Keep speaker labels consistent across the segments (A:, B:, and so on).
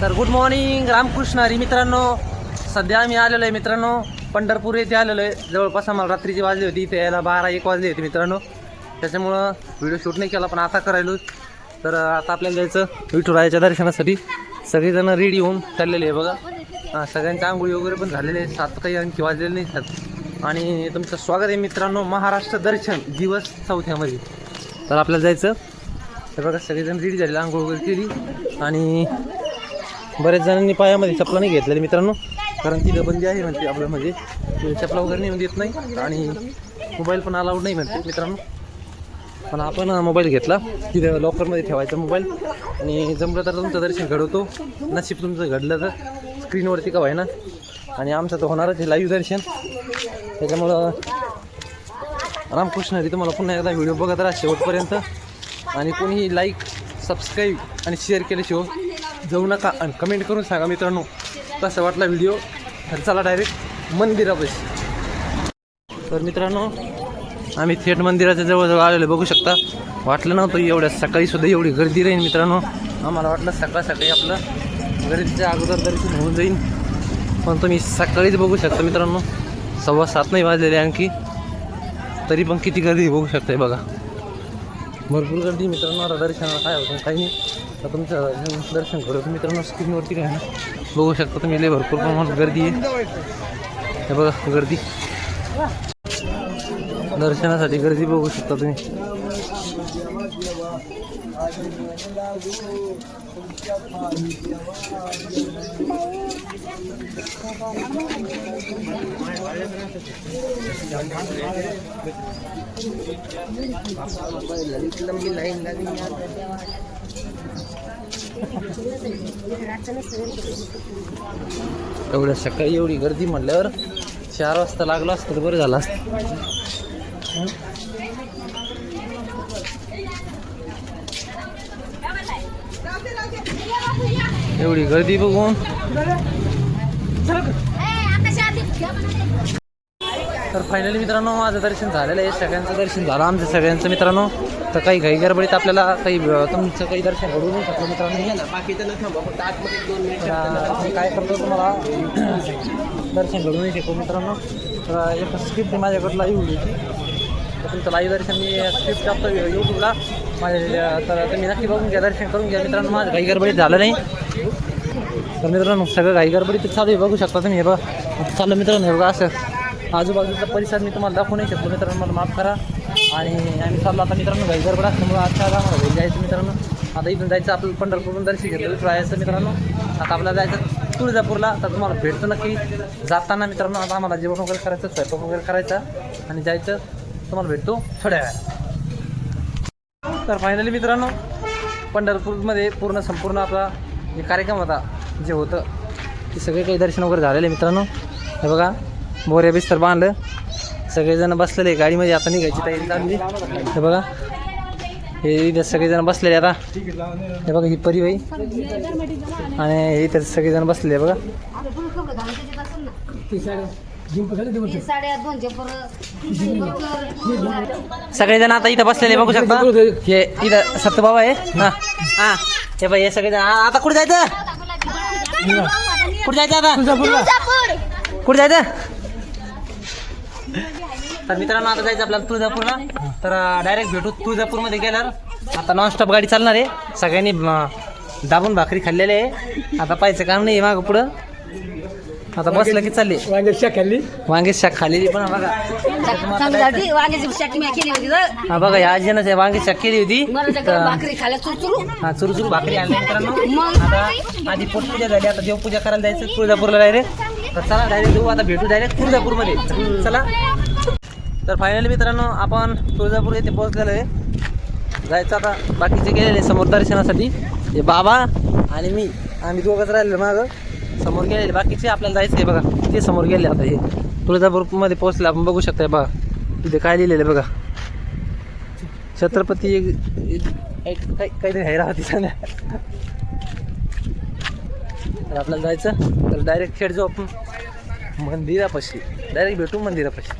A: तर good morning Ramakrishna. Hari मित्रांनो सध्या आम्ही आलेलो आहे मित्रांनो पंढरपूर येथे आलेलो आहे. जवळपास आम्हाला रात्रीची वाजली होती इथे यायला बारा एक वाजली होती मित्रांनो. त्याच्यामुळं व्हिडिओ शूट नाही केला पण आता करायलो. तर आता आपल्याला जायचं विठुरायाच्या दर्शनासाठी. सगळेजण रेडी होऊन चाललेले आहे बघा. हां सगळ्यांच्या आंघोळी वगैरे पण झालेले आहे सात काही आणखी वाजलेले नाही आहेत. आणि तुमचं स्वागत आहे मित्रांनो महाराष्ट्र दर्शन दिवस चौथ्यामध्ये. तर आपल्याला जायचं. तर बघा सगळेजण रेडी झालेलं आंघोळ वगैरे केली. आणि बऱ्याच जणांनी पायामध्ये चपला नाही घेतलेले मित्रांनो. कारण तिथं बंदी आहे म्हणते आपल्या म्हणजे चपला वगैरे नेऊन देत नाही आणि मोबाईल पण अलाउड नाही म्हणते मित्रांनो. पण आपण मोबाईल घेतला. तिथं लॉकरमध्ये ठेवायचा मोबाईल आणि जमलं तर तुमचं दर्शन घडवतो. नशीब तुमचं घडलं तर स्क्रीनवरती का ना आणि आमचं तर होणारच आहे लाईव्ह दर्शन. त्याच्यामुळं रामकृष्ण हरी तुम्हाला पुन्हा एकदा व्हिडिओ बघत राहा शेवटपर्यंत. आणि कोणीही लाईक सबस्क्राईब आणि शेअर केल्याशिवाय जाऊ नका आणि कमेंट करून सांगा मित्रांनो कसा वाटला व्हिडिओ तर चला डायरेक्ट मंदिरापाशी. तर मित्रांनो आम्ही थेट मंदिराच्या जवळजवळ आलेलो बघू शकता. वाटलं नव्हतं एवढ्या सकाळी सुद्धा एवढी गर्दी राहील मित्रांनो. आम्हाला वाटलं सकाळ सकाळी आपलं गर्दीच्या अगोदर दर्शन होऊन जाईल. पण तुम्ही सकाळीच बघू शकता मित्रांनो. सव्वा सात नाही वाजलेले आणखी. तरी पण किती गर्दी बघू शकताय बघा. भरपूर गर्दी मित्रांनो आता दर्शनाला काय होतं काही नाही. तर तुमचं दर्शन करतो मित्रांनो स्क्रीनवरती काय ना. बघू शकता तुम्ही लय भरपूर प्रमाणात गर्दी आहे. हे बघा गर्दी. दर्शनासाठी गर्दी बघू शकता तुम्ही. एवढ्या सकाळी एवढी गर्दी म्हटल्यावर चार वाजता लागला असतं तर बरं झालं असतं. एवढी गर्दी बघून. तर फायनली मित्रांनो माझं दर्शन झालेलं आहे. सगळ्यांचं दर्शन झालं. आमचं सगळ्यांचं मित्रांनो. तर काही काही गडबडीत आपल्याला काही तुमचं काही दर्शन घडू नाही शकलं मित्रांनो. काय करतो तुम्हाला? दर्शन घडू नाही शकतो मित्रांनो. तर एक स्क्रिप्ट माझ्याकडे लाईव्ह होती तर तुमचं लाईव्ह दर्शन मी स्क्रिप्ट टाकतो यूट्यूबला. माझ्या तर तुम्ही नक्की बघून घ्या दर्शन करून घ्या मित्रांनो. माझं काही गडबडीत झालं नाही. तर मित्रांनो सगळं काही गडबडीत चालू आहे. बघू शकता तुम्ही हे बघा. चाललं मित्रांनो हे बघा असं. आजूबाजूचा परिसर मी तुम्हाला दाखवू नाही शकतो मित्रांनो मला माफ करा. आणि आम्ही चाललो आता मित्रांनो घाई गडबड असल्यामुळे आजच्या आम्हाला घरी जायचं मित्रांनो. आता इथून जायचं आपलं पंढरपूरहून दर्शन घेतलं. राहायचं मित्रांनो. आता आपल्याला जायचं तुळजापूरला. तर तुम्हाला भेटतो नक्की. जाताना मित्रांनो आता आम्हाला जेवण वगैरे करायचं स्वयंपाक वगैरे करायचा. आणि जायचं तुम्हाला भेटतो थोड्या वेळा तर फायनली मित्रांनो पंढरपूरमध्ये पूर्ण संपूर्ण आपला जे कार्यक्रम होता. जे होतं ते सगळे काही दर्शन वगैरे झालेले मित्रांनो. हे बघा बोऱ्या बिस्तर बांधलं. सगळेजण बसलेले गाडीमध्ये आता निघायची तयारी चालली हे बघा हे सगळेजण बसलेले आता. हे बघा ही परिवाई आणि हे तर सगळेजण बसलेले बघा. सगळेजण आता इथं बसलेले बघू शकता. हे इथं सत्यबाबा आहे. हा हा. हे बाई हे सगळेजण. आता कुठे जायचं? कुठे जायचं आता? कुठे जायचं? तर मित्रांनो आता जायचं आपल्याला तुळजापूरला. तर डायरेक्ट भेटू तुळजापूरमध्ये गेल्यावर. आता नॉनस्टॉप गाडी चालणार आहे. सगळ्यांनी दाबून भाकरी खाल्लेली आहे. आता पाहायचं काम नाही मागं पुढं. आता बसलं की चालली. वांगे शाक खाल्लेली पण बघा.
B: चांगली झाली वांग्याची शाकी मी केली होती तर.
A: हा बघा या आजीनं ते वांगे शाक केली होती.
B: मला त्या
A: तर-
B: भाकरी चुरचुरू.
A: हा चुरू भाकरी आणली मित्रांनो.
B: मग?
A: आता आधी पोटपूजा झाली आता देवपूजा करायला जायचं तुळजापूरला डायरेक्ट तर चला डायरेक्ट जाऊ आता भेटू डायरेक्ट तुळजापूरमध्ये. चला. तर फायनली मित्रांनो आपण तुळजापूर येथे पोहोचलेलो आहे. जायचं आता बाकीचे गेलेले समोर दर्शनासाठी. हे बाबा आणि मी. आम्ही दोघंच राहिलेलो मागं. समोर गेलेले. बाकीचे आपल्याला जायचं आहे बघा ते समोर गेले आता हे. तुळजापूरमध्ये पोहोचले आपण बघू शकताय बघा. तिथे काय लिहिलेलं आहे बघा. छत्रपती काही काहीतरी आहे राहते सांगा तर आपल्याला जायचं. तर डायरेक्ट खेळ जाऊ आपण. मंदिरापाशी. डायरेक्ट भेटू मंदिरापाशी.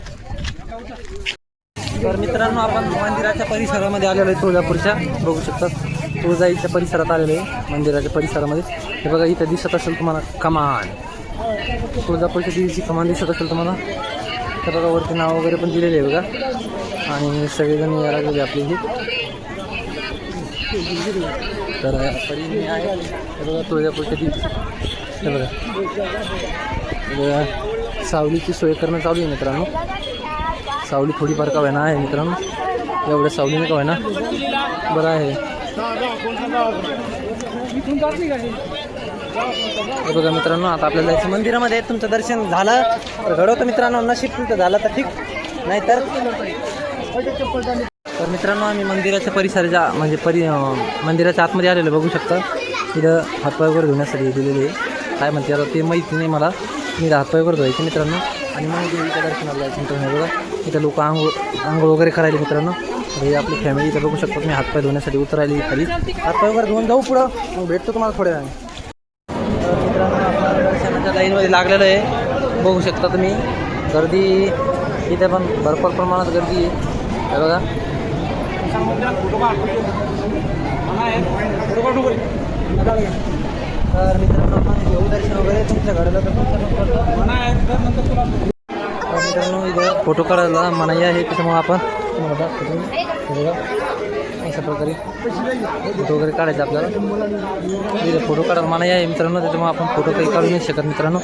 A: तर मित्रांनो आपण मंदिराच्या परिसरामध्ये आलेलो आहे तुळजापूरच्या. बघू शकतात तुळजाईच्या परिसरात आलेलं आहे मंदिराच्या परिसरामध्ये. हे बघा इथं दिसत असेल तुम्हाला कमान तुळजापूरच्या देवीची कमान दिसत असेल तुम्हाला. तर बघा वरती नाव वगैरे पण दिलेले आहे बघा. आणि सगळेजण यायला लागले आपली इथे. तर आहे. बघा तुळजापूरच्या देवीची हे बघा. बघा सावलीची सोय करणं चालू आहे मित्रांनो. सावली थोडीफार का होईना आहे मित्रांनो. एवढ्या सावलीने का ना बरं आहे. बघा मित्रांनो आता आपल्याला जायचं मंदिरामध्ये तुमचं दर्शन झालं. तर घडवतं मित्रांनो नशीब तुमचं झालं तर ठीक. नाहीतर तर मित्रांनो आम्ही मंदिराच्या परिसराच्या म्हणजे परि मंदिराच्या आतमध्ये आलेलो बघू शकता. तिथं हातपाय वगैरे धुण्यासाठी दिलेले आहे. काय म्हणते आता ते माहिती नाही मला. मी हातपाय वगैरे धुवायचे मित्रांनो. आणि मग देवीच्या दर्शनाला जायचं मित्रांनो बघा. इथं लोक आंघोळ आंघोळ वगैरे करायला मित्रांनो. हे आपली फॅमिली इथं बघू शकतो मी हातपाय धुण्यासाठी उतरायली खाली. हातपाय वगैरे धुवून जाऊ पुढं. मग भेटतो तुम्हाला थोड्या वेळाने. लाईनमध्ये लागलेलं आहे. बघू शकता तुम्ही गर्दी इथे पण भरपूर प्रमाणात गर्दी आहे. बघा. तर मित्रांनो आपण घेऊ दर्शन वगैरे तुमच्या घराला तर मित्रांनो इथं फोटो काढायला मनाई आहे त्याच्यामुळे आपण तुम्हाला दाखवतो. बघा अशा प्रकारे फोटो वगैरे काढायचे आपल्याला. फोटो काढायला मला या मित्रांनो त्याच्यामुळे आपण फोटो काही काढू नाही शकत मित्रांनो.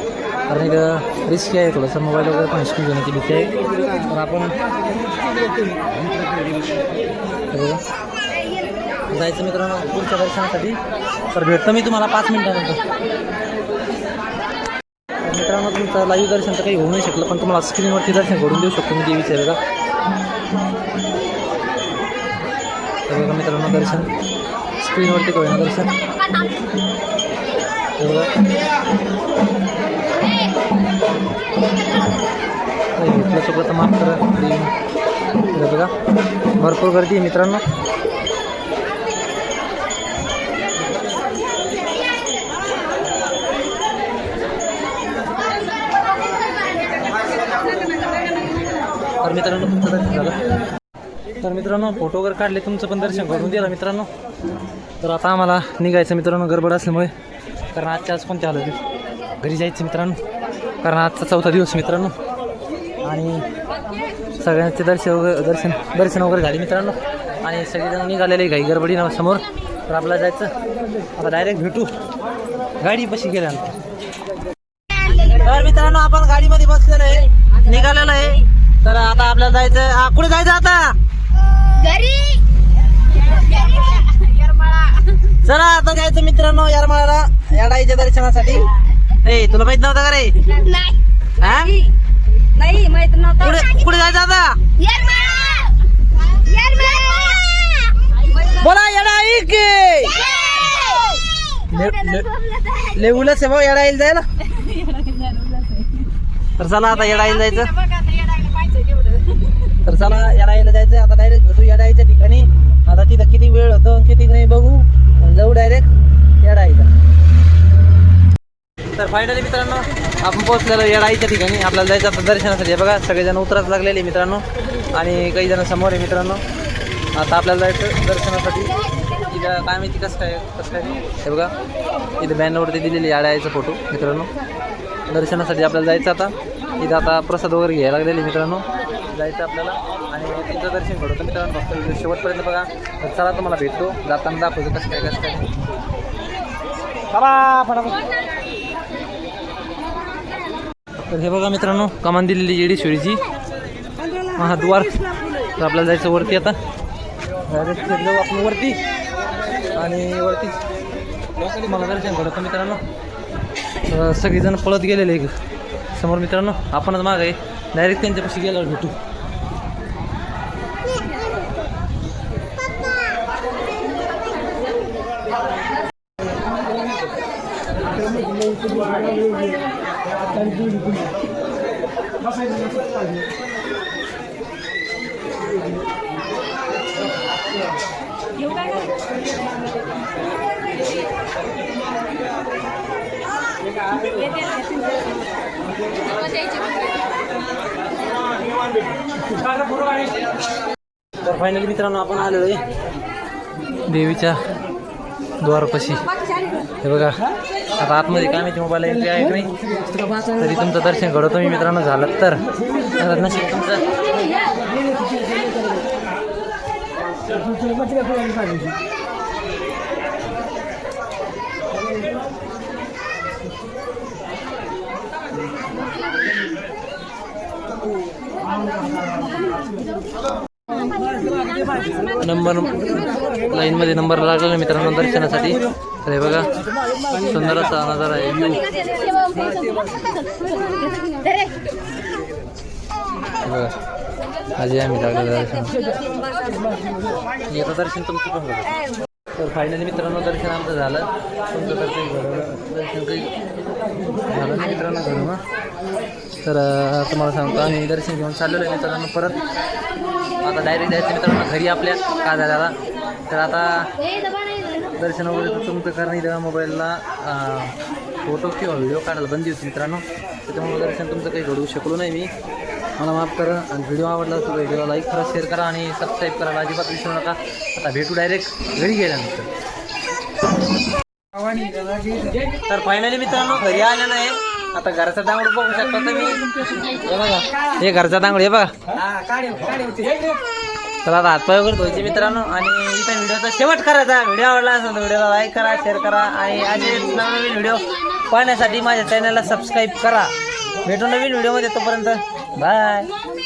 A: कारण एक रिस्की आहे थोडंसं मोबाईल वगैरे पण हिसकून घेण्याची भीती आहे. तर आपण जायचं मित्रांनो पुढच्या दर्शनासाठी. तर भेटतो मी तुम्हाला पाच मिनिटानंतर. मित्रांनो तुमचं लाईव्ह दर्शन तर काही होऊ नाही शकलं पण तुम्हाला स्क्रीनवरती दर्शन करून देऊ शकतो मी देवीचं बघा तर बघा मित्रांनो दर्शन. स्क्रीनवरती करूया दर्शन. घेतल्यासोबत माफ करा बघा. भरपूर गर्दी आहे मित्रांनो. मित्रांनो तुमचं दर्शन झालं. तर मित्रांनो फोटो वगैरे काढले तुमचं पण दर्शन करून दिलं मित्रांनो. तर आता आम्हाला निघायचं मित्रांनो गडबड असल्यामुळे. कारण आजच्या आज कोणत्या आलं घरी जायचं मित्रांनो. कारण आजचा चौथा दिवस मित्रांनो. आणि सगळ्यांचे दर्शन वगैरे दर्शन दर्शन वगैरे झाले मित्रांनो. आणि सगळेजण निघालेले घाई गडबडी ना समोर. तर आपल्याला जायचं. आता डायरेक्ट भेटू. गाडी बशी गेल्यानंतर. तर मित्रांनो आपण गाडीमध्ये बसलेलो आहे. निघालेलो आहे. तर आता आपल्याला जायचं आ, कुठे जायचं आता? चला आता जायचं मित्रांनो यारमाळाला याडाईच्या दर्शनासाठी. ए तुला माहीत नव्हतं का रे?
B: नाही.
A: हा?
B: नाही. माहीत नव्हतं.
A: कुठे कुठे जायचं आता? बोला येडाई की. लेवलच आहे भाऊ येडाईल जायला. तर चला आता येडाईल जायचं. तर चला यायला जायचं आता डायरेक्ट भेटू येडाईच्या ठिकाणी. आता तिथं किती वेळ होतो किती नाही बघू. जाऊ डायरेक्ट येडाईला तर फायनली मित्रांनो आपण पोहोचलेलो येडाईच्या ठिकाणी. आपल्याला जायचं आता दर्शनासाठी. बघा सगळेजण उतरत लागलेले मित्रांनो. आणि काही जण समोर आहे मित्रांनो. आता आपल्याला जायचं दर्शनासाठी. तिथं काय माहिती कसं काय कसं काय? हे बघा इथं बॅनरवरती दिलेली याडायचा फोटो मित्रांनो. दर्शनासाठी आपल्याला जायचं आता. इथं आता प्रसाद वगैरे घ्यायला लागलेले मित्रांनो. जायचं आपल्याला आणि तिथं दर्शन घडवतं मित्रांनो. फक्त व्हिडिओ शेवटपर्यंत बघा. तर चला तुम्हाला भेटतो. जाताना दाखवतो कसं काय कसं काय. फटाफट. तर हे बघा मित्रांनो कमान दिलेली येडी शिळीची. महाद्वार तर आपल्याला जायचं वरती आता. डायरेक्ट जाऊ आपण वरती. आणि वरती. मला दर्शन घडत मित्रांनो. सगळेजण पळत गेलेले समोर मित्रांनो आपणच माग आहे. डायरेक्ट त्यांच्यापाशी गेल्यावर भेटू. तर फायनली मित्रांनो आपण आलो आहे. देवीच्या द्वारपाशी. हे बघा आता आतमध्ये काय माहिती मोबाईल एंट्री आहे की नाही? तरी तुमचं दर्शन घडवतो मी मित्रांनो झालं तर. आता नशीब तुमचं नंबर लाईनमध्ये नंबर लागलेला मित्रांनो दर्शनासाठी. तर हे बघा सुंदर असा नजारा आहे. व्ह्यू बघा. आजी आम्ही लागलेलं दर्शन. येतं दर्शन तुमचं पण बघा. तर फायनली मित्रांनो दर्शन आमचं झालं. तुमचं दर्शन घडवलं दर्शन काही झालं नाही मित्रांनो घडू ना तर तुम्हाला सांगतो आम्ही दर्शन घेऊन चाललेलो आहे मित्रांनो परत. आता डायरेक्ट जायचं मित्रांनो घरी आपल्या का झाल्याला तर आता दर्शन वगैरे तर तुमचं कारण इथं मोबाईलला फोटो किंवा व्हिडिओ काढायला बंदी होती मित्रांनो. त्याच्यामुळे दर्शन तुमचं काही घडवू शकलो नाही मी. मला माफ करा. आणि व्हिडिओ आवडला तर व्हिडिओ लाईक करा शेअर करा आणि सबस्क्राईब करायला अजिबात विसरू नका. आता भेटू डायरेक्ट घरी गेल्यानंतर. तर फायनली मित्रांनो घरी आलं नाही आता घरचा दांगड बघू शकता तुम्ही. हे बघा. हे घरचा दांगड हे बघा. तर आता हातपाय वगैरे धुवायचे मित्रांनो. आणि इथं व्हिडिओचा शेवट करायचा. व्हिडिओ आवडला असेल तर व्हिडिओला लाईक करा शेअर करा. आणि असे नवीन व्हिडिओ पाहण्यासाठी माझ्या चॅनलला सबस्क्राईब करा. भेटू नवीन व्हिडिओमध्ये तोपर्यंत. 拜。